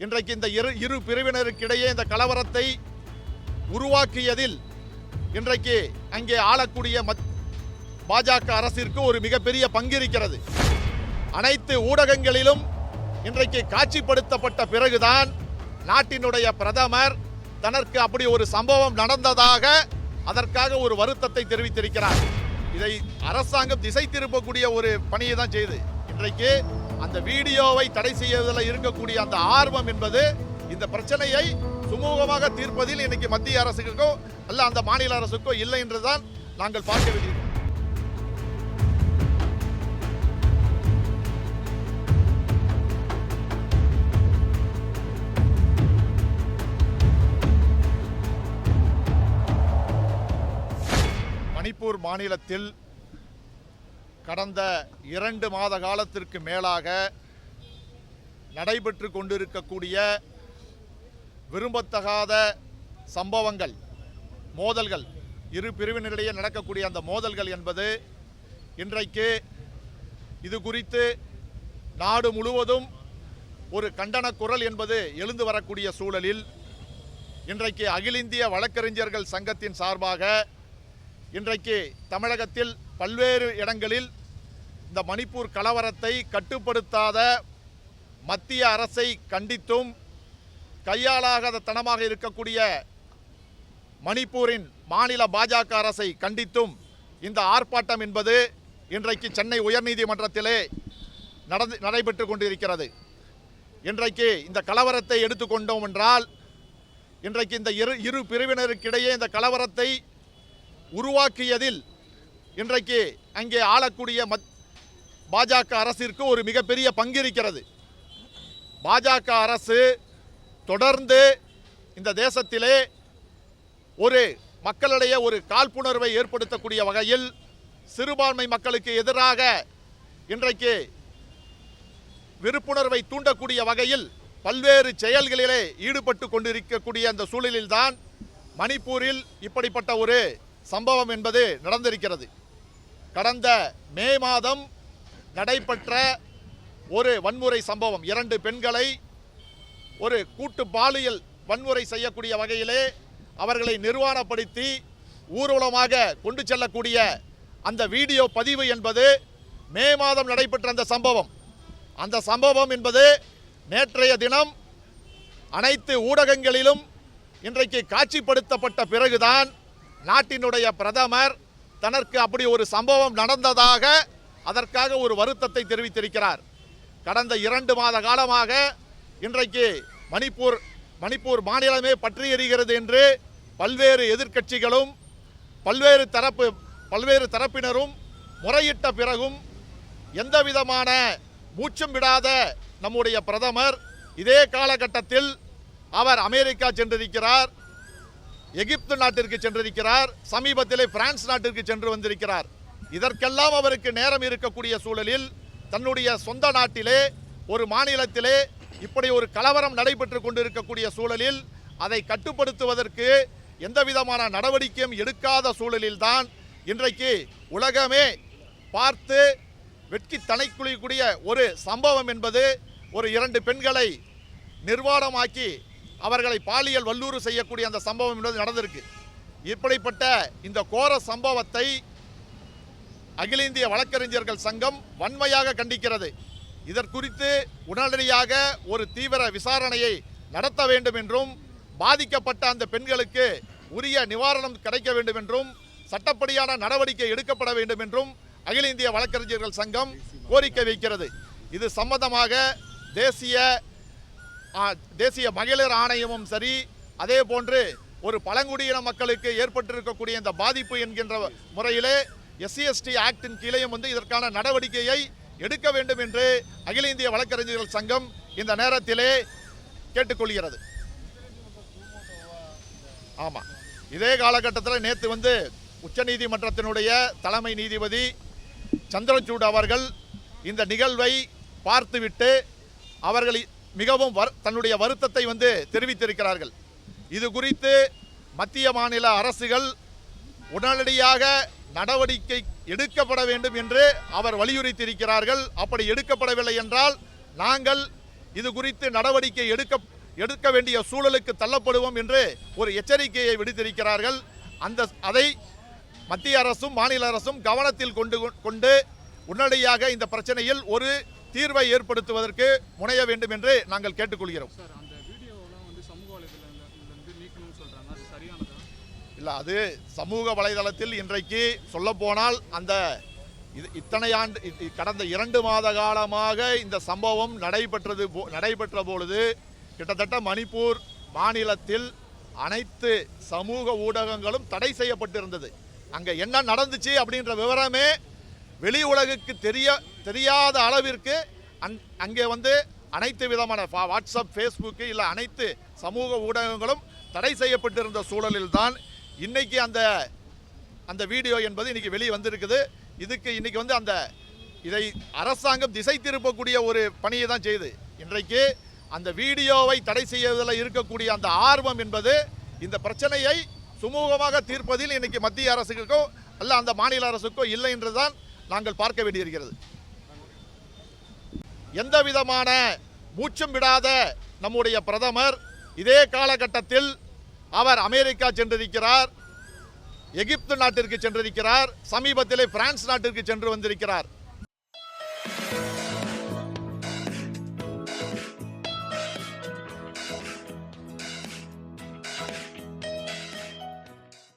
இன்றைக்கு இந்த இரு இரு பிரிவினருக்கிடையே இந்த கலவரத்தை உருவாக்கியதில் இன்றைக்கு அங்கே ஆளக்கூடிய மத் பாஜக அரசிற்கு ஒரு மிகப்பெரிய பங்கு இருக்கிறது அனைத்து ஊடகங்களிலும் இன்றைக்கு காட்சிப்படுத்தப்பட்ட பிறகுதான் நாட்டினுடைய பிரதமர் தனக்கு அப்படி ஒரு சம்பவம் நடந்ததாக அதற்காக ஒரு வருத்தத்தை தெரிவித்திருக்கிறார். இதை அரசாங்கம் திசை திருப்பக்கூடிய ஒரு பணியை தான் செய்து இன்றைக்கு அந்த வீடியோவை தடை செய்வதில் இருக்கக்கூடிய அந்த ஆர்வம் என்பது இந்த பிரச்சனையை சுமூகமாக தீர்ப்பதில் இன்னைக்கு மத்திய அரசுக்கோ அல்ல அந்த மாநில அரசுக்கோ இல்லை என்றுதான் நாங்கள் பார்க்க வேண்டியிருக்கிறோம் மணிப்பூர் மாநிலத்தில் கடந்த இரண்டு மாத காலத்திற்கு மேலாக நடைபெற்று கொண்டிருக்கக்கூடிய விரும்பத்தகாத சம்பவங்கள் மோதல்கள் இரு பிரிவினரிடையே நடக்கக்கூடிய அந்த மோதல்கள் என்பது இன்றைக்கு இது குறித்து நாடு முழுவதும் ஒரு கண்டன குரல் என்பது எழுந்து வரக்கூடிய சூழலில் இன்றைக்கு அகில இந்திய வழக்கறிஞர்கள் சங்கத்தின் சார்பாக இன்றைக்கு தமிழகத்தில் பல்வேறு இடங்களில் இந்த மணிப்பூர் கலவரத்தை கட்டுப்படுத்தாத மத்திய அரசை கண்டித்தும் கையாளாகாத தனமாக இருக்கக்கூடிய மணிப்பூரின் மாநில பாஜக அரசை கண்டித்தும் இந்த ஆர்ப்பாட்டம் என்பது இன்றைக்கு சென்னை உயர்நீதிமன்றத்திலே நடந்து நடைபெற்று கொண்டிருக்கிறது. இன்றைக்கு இந்த கலவரத்தை எடுத்துக்கொண்டோம் என்றால் இன்றைக்கு இந்த இரு இரு பிரிவினருக்கிடையே இந்த கலவரத்தை உருவாக்கியதில் இன்றைக்கு அங்கே ஆளக்கூடிய மத் பாஜக அரசிற்கு ஒரு மிகப்பெரிய பங்கு இருக்கிறது. பாஜக அரசு தொடர்ந்து இந்த தேசத்திலே ஒரு மக்களிடையே ஒரு காழ்ப்புணர்வை ஏற்படுத்தக்கூடிய வகையில் சிறுபான்மை மக்களுக்கு எதிராக இன்றைக்கு விருப்புணர்வை தூண்டக்கூடிய வகையில் பல்வேறு செயல்களிலே ஈடுபட்டு கொண்டிருக்கக்கூடிய அந்த சூழலில்தான் மணிப்பூரில் இப்படிப்பட்ட ஒரு சம்பவம் என்பது நடந்திருக்கிறது. கடந்த மே மாதம் நடைபெற்ற ஒரு வன்முறை சம்பவம். இரண்டு பெண்களை ஒரு கூட்டு பாலியல் வன்முறை செய்யக்கூடிய வகையிலே அவர்களை நிர்வாணப்படுத்தி ஊர்வலமாக கொண்டு செல்லக்கூடிய அந்த வீடியோ பதிவு என்பது மே மாதம் நடைபெற்ற அந்த சம்பவம். அந்த சம்பவம் என்பது நேற்றைய தினம் அனைத்து ஊடகங்களிலும் இன்றைக்கு காட்சிப்படுத்தப்பட்ட பிறகுதான் நாட்டினுடைய பிரதமர் தனக்கு அப்படி ஒரு சம்பவம் நடந்ததாக அதற்காக ஒரு வருத்தத்தை தெரிவித்திருக்கிறார். கடந்த இரண்டு மாத காலமாக இன்றைக்கு மணிப்பூர் மணிப்பூர் மாநிலமே பற்றி எறிகிறது என்று பல்வேறு எதிர்க்கட்சிகளும் பல்வேறு தரப்பு பல்வேறு தரப்பினரும் முறையிட்ட பிறகும் எந்த விதமான மூச்சும் விடாத நம்முடைய பிரதமர் இதே காலகட்டத்தில் அவர் அமெரிக்கா சென்றிருக்கிறார். எகிப்து நாட்டிற்கு சென்றிருக்கிறார். சமீபத்திலே பிரான்ஸ் நாட்டிற்கு சென்று வந்திருக்கிறார். இதற்கெல்லாம் அவருக்கு நேரம் இருக்கக்கூடிய சூழலில் தன்னுடைய சொந்த நாட்டிலே ஒரு மாநிலத்திலே இப்படி ஒரு கலவரம் நடைபெற்று கொண்டிருக்கக்கூடிய சூழலில் அதை கட்டுப்படுத்துவதற்கு எந்த விதமான நடவடிக்கையும் எடுக்காத சூழலில்தான் இன்றைக்கு உலகமே பார்த்து வெட்கி தனைக்குழிக்கூடிய ஒரு சம்பவம் என்பது ஒரு இரண்டு பெண்களை நிர்வாணமாக்கி அவர்களை பாலியல் வல்லூறு செய்யக்கூடிய அந்த சம்பவம் என்பது நடந்திருக்கு. இப்படிப்பட்ட இந்த கோர சம்பவத்தை அகில இந்திய வழக்கறிஞர்கள் சங்கம் வன்மையாக கண்டிக்கிறது. இதற்குறித்து உடனடியாக ஒரு தீவிர விசாரணையை நடத்த வேண்டும் என்றும் பாதிக்கப்பட்ட அந்த பெண்களுக்கு உரிய நிவாரணம் கிடைக்க வேண்டும் என்றும் சட்டப்படியான நடவடிக்கை எடுக்கப்பட வேண்டும் என்றும் அகில இந்திய வழக்கறிஞர்கள் சங்கம் கோரிக்கை வைக்கிறது. இது சம்பந்தமாக தேசிய தேசிய மகளிர் ஆணையமும் சரி அதே போன்று ஒரு பழங்குடியின மக்களுக்கு ஏற்பட்டிருக்கக்கூடிய இந்த பாதிப்பு என்கின்ற முறையிலே எஸ்சிஎஸ்டி ஆக்டின் கீழேயும் வந்து இதற்கான நடவடிக்கையை எடுக்க வேண்டும் என்று அகில இந்திய வழக்கறிஞர்கள் சங்கம் இந்த நேரத்திலே கேட்டுக்கொள்கிறது. ஆமாம் இதே காலகட்டத்தில் நேற்று வந்து உச்சநீதிமன்றத்தினுடைய தலைமை நீதிபதி சந்திரசூட் அவர்கள் இந்த நிகழ்வை பார்த்துவிட்டு அவர்கள் மிகவும் வரு தன்னுடைய வருத்தத்தை வந்து தெரிவித்திருக்கிறார்கள். இது குறித்து மத்திய மாநில அரசுகள் உடனடியாக நடவடிக்கை எடுக்கப்பட வேண்டும் என்று அவர் வலியுறுத்தியிருக்கிறார்கள். அப்படி எடுக்கப்படவில்லை என்றால் நாங்கள் இது குறித்து நடவடிக்கை எடுக்க எடுக்க வேண்டிய சூழலுக்கு தள்ளப்படுவோம் என்று ஒரு எச்சரிக்கையை விடுத்திருக்கிறார்கள். அந்த அதை மத்திய அரசும் மாநில அரசும் கவனத்தில் கொண்டு கொண்டு உடனடியாக இந்த பிரச்சனையில் ஒரு தீர்வை ஏற்படுத்துவதற்கு முனைய வேண்டும் என்று நாங்கள் கேட்டுக்கொள்கிறோம். இல்லை அது சமூக வலைதளத்தில் இன்றைக்கு சொல்லப்போனால் அந்த இது இத்தனை ஆண்டு கடந்த இரண்டு மாத காலமாக இந்த சம்பவம் நடைபெற்றது நடைபெற்ற பொழுது கிட்டத்தட்ட மணிப்பூர் மாநிலத்தில் அனைத்து சமூக ஊடகங்களும் தடை செய்யப்பட்டிருந்தது. அங்கே என்ன நடந்துச்சு அப்படின்ற விவரமே வெளி உலகுக்கு தெரிய தெரியாத அளவிற்கு அங் அங்கே வந்து அனைத்து விதமான வாட்ஸ்அப் ஃபேஸ்புக்கு இல்லை அனைத்து சமூக ஊடகங்களும் தடை செய்யப்பட்டிருந்த சூழலில் தான் இன்றைக்கி அந்த அந்த வீடியோ என்பது இன்றைக்கி வெளியே வந்திருக்குது. இதுக்கு இன்றைக்கி வந்து அந்த இதை அரசாங்கம் திசை திருப்பக்கூடிய ஒரு பணியை தான் செய்யுது இன்றைக்கு அந்த வீடியோவை தடை செய்வதில் இருக்கக்கூடிய அந்த ஆர்வம் என்பது இந்த பிரச்சனையை சுமூகமாக தீர்ப்பதில் இன்றைக்கி மத்திய அரசுக்கோ அல்ல அந்த மாநில அரசுக்கோ இல்லை என்றுதான் நாங்கள் பார்க்க வேண்டியிருக்கிறது. எந்த விதமான மூச்சும் விடாத நம்முடைய பிரதமர் இதே காலகட்டத்தில் அவர் அமெரிக்கா சென்றிருக்கிறார் எகிப்து நாட்டிற்கு சென்றிருக்கிறார் சமீபத்திலே பிரான்ஸ் நாட்டிற்கு சென்று வந்திருக்கிறார்.